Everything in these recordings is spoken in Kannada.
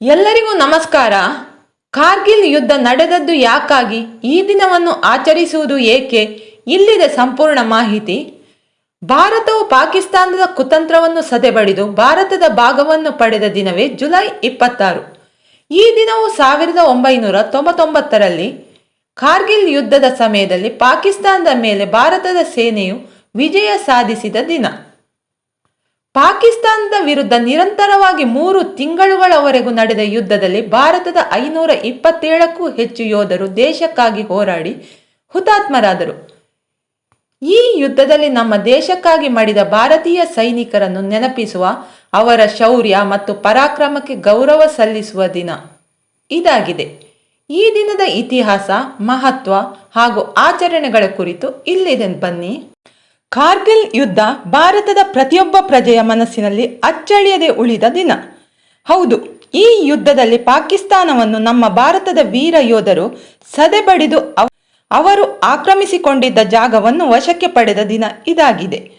ಎಲ್ಲರಿಗೂ ನಮಸ್ಕಾರ. ಕಾರ್ಗಿಲ್ ಯುದ್ಧ ನಡೆದದ್ದು ಯಾಕಾಗಿ? ಈ ದಿನವನ್ನು ಆಚರಿಸುವುದು ಏಕೆ? ಇಲ್ಲಿದೆ ಸಂಪೂರ್ಣ ಮಾಹಿತಿ. ಭಾರತವು ಪಾಕಿಸ್ತಾನದ ಕುತಂತ್ರವನ್ನು ಸದೆಬಡಿದು ಭಾರತದ ಭಾಗವನ್ನು ಪಡೆದ ದಿನವೇ ಜುಲೈ ಇಪ್ಪತ್ತಾರು. ಈ ದಿನವು ಸಾವಿರದ ಒಂಬೈನೂರ ತೊಂಬತ್ತೊಂಬತ್ತರಲ್ಲಿ ಕಾರ್ಗಿಲ್ ಯುದ್ಧದ ಸಮಯದಲ್ಲಿ ಪಾಕಿಸ್ತಾನದ ಮೇಲೆ ಭಾರತದ ಸೇನೆಯು ವಿಜಯ ಸಾಧಿಸಿದ ದಿನ. ಪಾಕಿಸ್ತಾನದ ವಿರುದ್ಧ ನಿರಂತರವಾಗಿ ಮೂರು ತಿಂಗಳುಗಳವರೆಗೂ ನಡೆದ ಯುದ್ಧದಲ್ಲಿ ಭಾರತದ ಐನೂರ ಇಪ್ಪತ್ತೇಳಕ್ಕೂ ಹೆಚ್ಚು ಯೋಧರು ದೇಶಕ್ಕಾಗಿ ಹೋರಾಡಿ ಹುತಾತ್ಮರಾದರು. ಈ ಯುದ್ಧದಲ್ಲಿ ನಮ್ಮ ದೇಶಕ್ಕಾಗಿ ಮಾಡಿದ ಭಾರತೀಯ ಸೈನಿಕರನ್ನು ನೆನಪಿಸುವ ಅವರ ಶೌರ್ಯ ಮತ್ತು ಪರಾಕ್ರಮಕ್ಕೆ ಗೌರವ ಸಲ್ಲಿಸುವ ದಿನ ಇದಾಗಿದೆ. ಈ ದಿನದ ಇತಿಹಾಸ, ಮಹತ್ವ ಹಾಗೂ ಆಚರಣೆಗಳ ಕುರಿತು ಇಲ್ಲಿದೆ ಬನ್ನಿ. ಕಾರ್ಗಿಲ್ ಯುದ್ಧ ಭಾರತದ ಪ್ರತಿಯೊಬ್ಬ ಪ್ರಜೆಯ ಮನಸ್ಸಿನಲ್ಲಿ ಅಚ್ಚಳಿಯದೆ ಉಳಿದ ದಿನ. ಹೌದು, ಈ ಯುದ್ಧದಲ್ಲಿ ಪಾಕಿಸ್ತಾನವನ್ನು ನಮ್ಮ ಭಾರತದ ವೀರ ಯೋಧರು ಸದೆಬಡಿದು ಅವ- ಅವರು ಆಕ್ರಮಿಸಿಕೊಂಡಿದ್ದ ಜಾಗವನ್ನು ವಶಕ್ಕೆ ಪಡೆದ ದಿನ ಇದಾಗಿದೆ.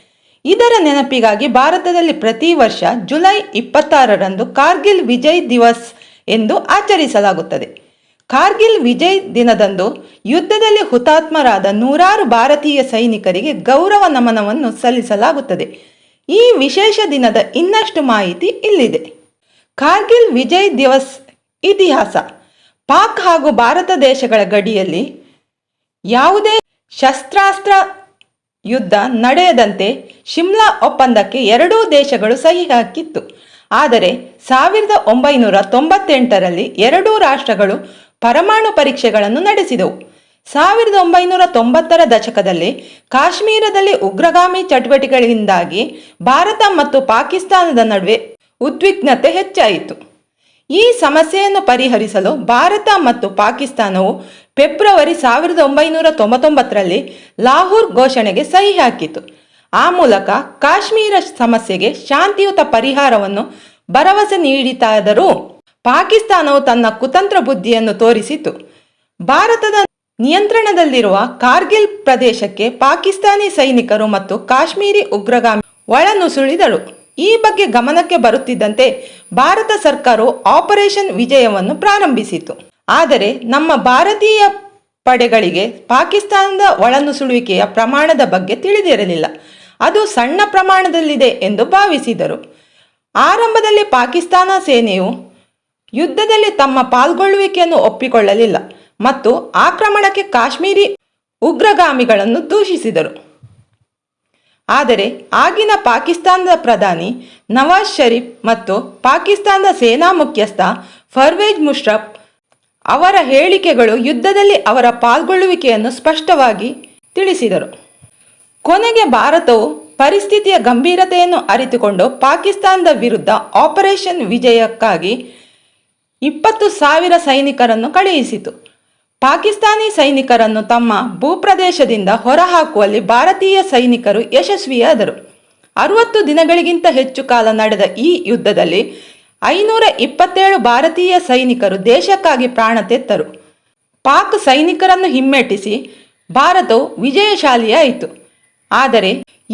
ಇದರ ನೆನಪಿಗಾಗಿ ಭಾರತದಲ್ಲಿ ಪ್ರತಿ ವರ್ಷ ಜುಲೈ ಇಪ್ಪತ್ತಾರರಂದು ಕಾರ್ಗಿಲ್ ವಿಜಯ್ ದಿವಸ್ ಎಂದು ಆಚರಿಸಲಾಗುತ್ತದೆ. ಕಾರ್ಗಿಲ್ ವಿಜಯ್ ದಿನದಂದು ಯುದ್ಧದಲ್ಲಿ ಹುತಾತ್ಮರಾದ ನೂರಾರು ಭಾರತೀಯ ಸೈನಿಕರಿಗೆ ಗೌರವ ನಮನವನ್ನು ಸಲ್ಲಿಸಲಾಗುತ್ತದೆ. ಈ ವಿಶೇಷ ದಿನದ ಇನ್ನಷ್ಟು ಮಾಹಿತಿ ಇಲ್ಲಿದೆ. ಕಾರ್ಗಿಲ್ ವಿಜಯ್ ದಿವಸ್ ಇತಿಹಾಸ. ಪಾಕ್ ಹಾಗೂ ಭಾರತ ದೇಶಗಳ ಗಡಿಯಲ್ಲಿ ಯಾವುದೇ ಶಸ್ತ್ರಾಸ್ತ್ರ ಯುದ್ಧ ನಡೆಯದಂತೆ ಶಿಮ್ಲಾ ಒಪ್ಪಂದಕ್ಕೆ ಎರಡೂ ದೇಶಗಳು ಸಹಿ ಹಾಕಿತ್ತು. ಆದರೆ ಸಾವಿರದ ಒಂಬೈನೂರ ತೊಂಬತ್ತೆಂಟರಲ್ಲಿ ಎರಡೂ ರಾಷ್ಟ್ರಗಳು ಪರಮಾಣು ಪರೀಕ್ಷೆಗಳನ್ನು ನಡೆಸಿದವು. ಸಾವಿರದ ಒಂಬೈನೂರ ತೊಂಬತ್ತರ ದಶಕದಲ್ಲಿ ಕಾಶ್ಮೀರದಲ್ಲಿ ಉಗ್ರಗಾಮಿ ಚಟುವಟಿಕೆಗಳಿಂದಾಗಿ ಭಾರತ ಮತ್ತು ಪಾಕಿಸ್ತಾನದ ನಡುವೆ ಉದ್ವಿಗ್ನತೆ ಹೆಚ್ಚಾಯಿತು. ಈ ಸಮಸ್ಯೆಯನ್ನು ಪರಿಹರಿಸಲು ಭಾರತ ಮತ್ತು ಪಾಕಿಸ್ತಾನವು ಫೆಬ್ರವರಿ ಸಾವಿರದ ಒಂಬೈನೂರ ತೊಂಬತ್ತೊಂಬತ್ತರಲ್ಲಿ ಲಾಹೋರ್ ಘೋಷಣೆಗೆ ಸಹಿ ಹಾಕಿತು. ಆ ಮೂಲಕ ಕಾಶ್ಮೀರ ಸಮಸ್ಯೆಗೆ ಶಾಂತಿಯುತ ಪರಿಹಾರವನ್ನು ಭರವಸೆ ನೀಡಿತಾದರೂ ಪಾಕಿಸ್ತಾನವು ತನ್ನ ಕುತಂತ್ರ ಬುದ್ಧಿಯನ್ನು ತೋರಿಸಿತು. ಭಾರತದ ನಿಯಂತ್ರಣದಲ್ಲಿರುವ ಕಾರ್ಗಿಲ್ ಪ್ರದೇಶಕ್ಕೆ ಪಾಕಿಸ್ತಾನಿ ಸೈನಿಕರು ಮತ್ತು ಕಾಶ್ಮೀರಿ ಉಗ್ರಗಾಮಿ ಒಳನುಸುಳಿದರು ಈ ಬಗ್ಗೆ ಗಮನಕ್ಕೆ ಬರುತ್ತಿದ್ದಂತೆ ಭಾರತ ಸರ್ಕಾರವು ಆಪರೇಷನ್ ವಿಜಯವನ್ನು ಪ್ರಾರಂಭಿಸಿತು. ಆದರೆ ನಮ್ಮ ಭಾರತೀಯ ಪಡೆಗಳಿಗೆ ಪಾಕಿಸ್ತಾನದ ಒಳನುಸುಳುವಿಕೆಯ ಪ್ರಮಾಣದ ಬಗ್ಗೆ ತಿಳಿದಿರಲಿಲ್ಲ. ಅದು ಸಣ್ಣ ಪ್ರಮಾಣದಲ್ಲಿದೆ ಎಂದು ಭಾವಿಸಿದರು. ಆರಂಭದಲ್ಲಿ ಪಾಕಿಸ್ತಾನ ಸೇನೆಯು ಯುದ್ಧದಲ್ಲಿ ತಮ್ಮ ಪಾಲ್ಗೊಳ್ಳುವಿಕೆಯನ್ನು ಒಪ್ಪಿಕೊಳ್ಳಲಿಲ್ಲ ಮತ್ತು ಆಕ್ರಮಣಕ್ಕೆ ಕಾಶ್ಮೀರಿ ಉಗ್ರಗಾಮಿಗಳನ್ನು ದೂಷಿಸಿದರು. ಆದರೆ ಆಗಿನ ಪಾಕಿಸ್ತಾನದ ಪ್ರಧಾನಿ ನವಾಜ್ ಷರೀಫ್ ಮತ್ತು ಪಾಕಿಸ್ತಾನದ ಸೇನಾ ಮುಖ್ಯಸ್ಥ ಫರ್ವೇಜ್ ಮುಷ್ರಫ್ ಅವರ ಹೇಳಿಕೆಗಳು ಯುದ್ಧದಲ್ಲಿ ಅವರ ಪಾಲ್ಗೊಳ್ಳುವಿಕೆಯನ್ನು ಸ್ಪಷ್ಟವಾಗಿ ತಿಳಿಸಿದರು. ಕೊನೆಗೆ ಭಾರತವು ಪರಿಸ್ಥಿತಿಯ ಗಂಭೀರತೆಯನ್ನು ಅರಿತುಕೊಂಡು ಪಾಕಿಸ್ತಾನದ ವಿರುದ್ಧ ಆಪರೇಷನ್ ವಿಜಯಕ್ಕಾಗಿ ಇಪ್ಪತ್ತು ಸಾವಿರ ಸೈನಿಕರನ್ನು ಕಳುಹಿಸಿತು. ಪಾಕಿಸ್ತಾನಿ ಸೈನಿಕರನ್ನು ತಮ್ಮ ಭೂಪ್ರದೇಶದಿಂದ ಹೊರಹಾಕುವಲ್ಲಿ ಭಾರತೀಯ ಸೈನಿಕರು ಯಶಸ್ವಿಯಾದರು. ಅರವತ್ತು ದಿನಗಳಿಗಿಂತ ಹೆಚ್ಚು ಕಾಲ ನಡೆದ ಈ ಯುದ್ಧದಲ್ಲಿ ಐನೂರ ಇಪ್ಪತ್ತೇಳು ಭಾರತೀಯ ಸೈನಿಕರು ದೇಶಕ್ಕಾಗಿ ಪ್ರಾಣ ತೆತ್ತರು. ಪಾಕ್ ಸೈನಿಕರನ್ನು ಹಿಮ್ಮೆಟ್ಟಿಸಿ ಭಾರತವು ವಿಜಯಶಾಲಿಯಾಯಿತು. ಆದರೆ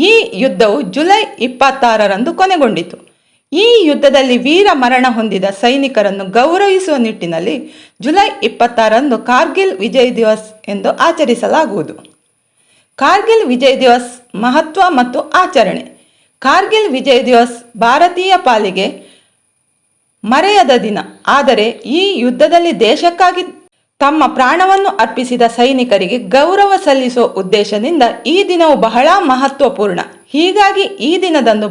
ಈ ಯುದ್ಧವು ಜುಲೈ ಇಪ್ಪತ್ತಾರರಂದು ಕೊನೆಗೊಂಡಿತು. ಈ ಯುದ್ಧದಲ್ಲಿ ವೀರ ಮರಣ ಹೊಂದಿದ ಸೈನಿಕರನ್ನು ಗೌರವಿಸುವ ನಿಟ್ಟಿನಲ್ಲಿ ಜುಲೈ ಇಪ್ಪತ್ತಾರರಂದು ಕಾರ್ಗಿಲ್ ವಿಜಯ್ ದಿವಸ್ ಎಂದು ಆಚರಿಸಲಾಗುವುದು. ಕಾರ್ಗಿಲ್ ವಿಜಯ್ ದಿವಸ್ ಮಹತ್ವ ಮತ್ತು ಆಚರಣೆ. ಕಾರ್ಗಿಲ್ ವಿಜಯ್ ದಿವಸ್ ಭಾರತೀಯ ಪಾಲಿಗೆ ಮರೆಯದ ದಿನ. ಆದರೆ ಈ ಯುದ್ಧದಲ್ಲಿ ದೇಶಕ್ಕಾಗಿ ತಮ್ಮ ಪ್ರಾಣವನ್ನು ಅರ್ಪಿಸಿದ ಸೈನಿಕರಿಗೆ ಗೌರವ ಸಲ್ಲಿಸುವ ಉದ್ದೇಶದಿಂದ ಈ ದಿನವು ಬಹಳ ಮಹತ್ವಪೂರ್ಣ. ಹೀಗಾಗಿ ಈ ದಿನದಂದು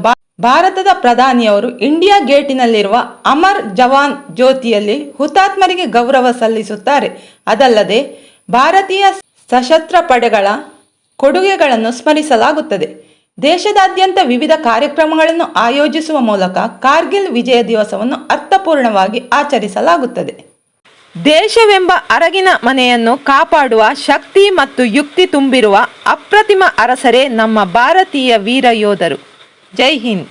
ಭಾರತದ ಪ್ರಧಾನಿಯವರು ಇಂಡಿಯಾ ಗೇಟಿನಲ್ಲಿರುವ ಅಮರ್ ಜವಾನ್ ಜ್ಯೋತಿಯಲ್ಲಿ ಹುತಾತ್ಮರಿಗೆ ಗೌರವ ಸಲ್ಲಿಸುತ್ತಾರೆ. ಅದಲ್ಲದೆ ಭಾರತೀಯ ಸಶಸ್ತ್ರ ಪಡೆಗಳ ಕೊಡುಗೆಗಳನ್ನು ಸ್ಮರಿಸಲಾಗುತ್ತದೆ. ದೇಶದಾದ್ಯಂತ ವಿವಿಧ ಕಾರ್ಯಕ್ರಮಗಳನ್ನು ಆಯೋಜಿಸುವ ಮೂಲಕ ಕಾರ್ಗಿಲ್ ವಿಜಯ ದಿವಸವನ್ನು ಅರ್ಥಪೂರ್ಣವಾಗಿ ಆಚರಿಸಲಾಗುತ್ತದೆ. ದೇಶವೆಂಬ ಅರಗಿನ ಮನೆಯನ್ನು ಕಾಪಾಡುವ ಶಕ್ತಿ ಮತ್ತು ಯುಕ್ತಿ ತುಂಬಿರುವ ಅಪ್ರತಿಮ ಅರಸರೇ ನಮ್ಮ ಭಾರತೀಯ ವೀರ ಯೋಧರು. ಜೈ ಹಿಂದ್